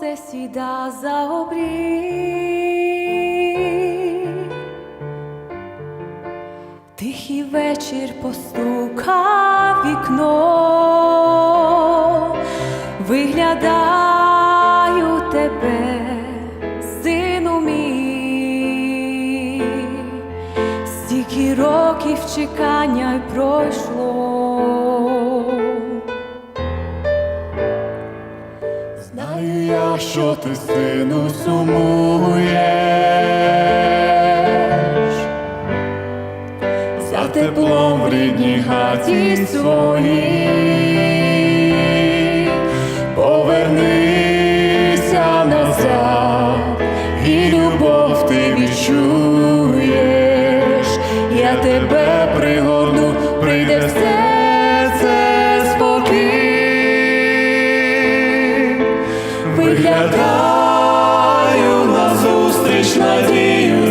сонце сіда за обрій, тихий вечір постука вікно, виглядаю тебе, сину мій, стільки років чекання й пройшло. я, що ти сину сумуєш, за теплом в рідній хаті своїй. виглядаю назустріч надію.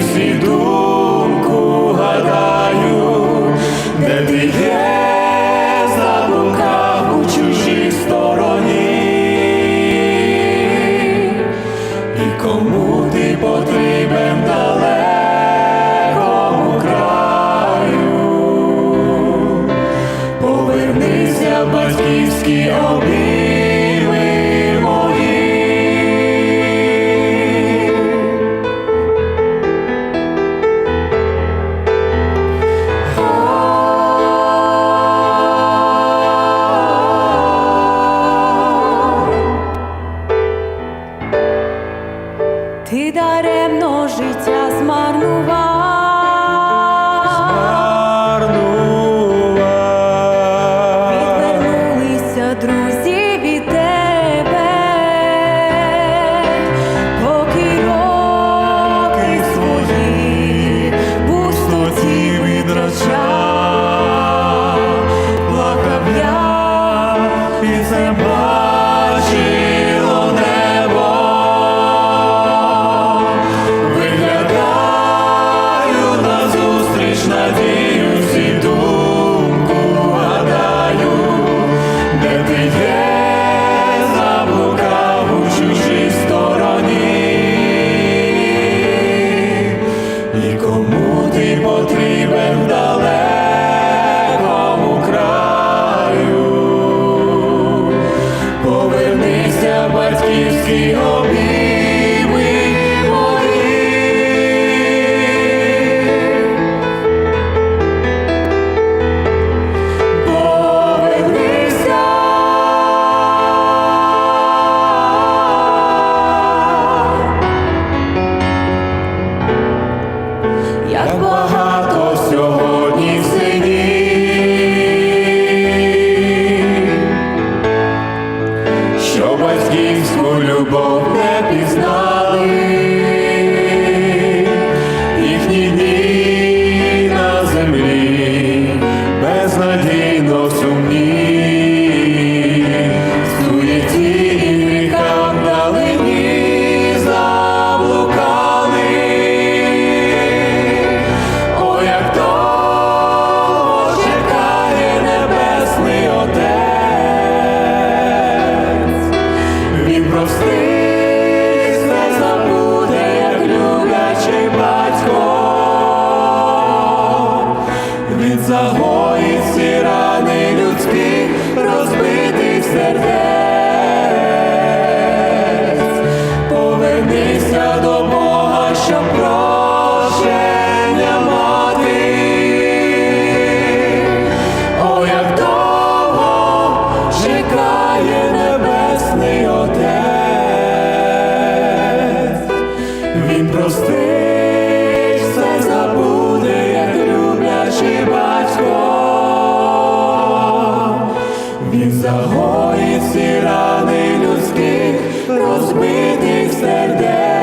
move on. загоїть всі рани людські, розбитих сердець, повернися до Бога, щоб прощення мати, о, як довго чекає небесний отець, він простив. загоїв всі рани людських, розбитих сердець.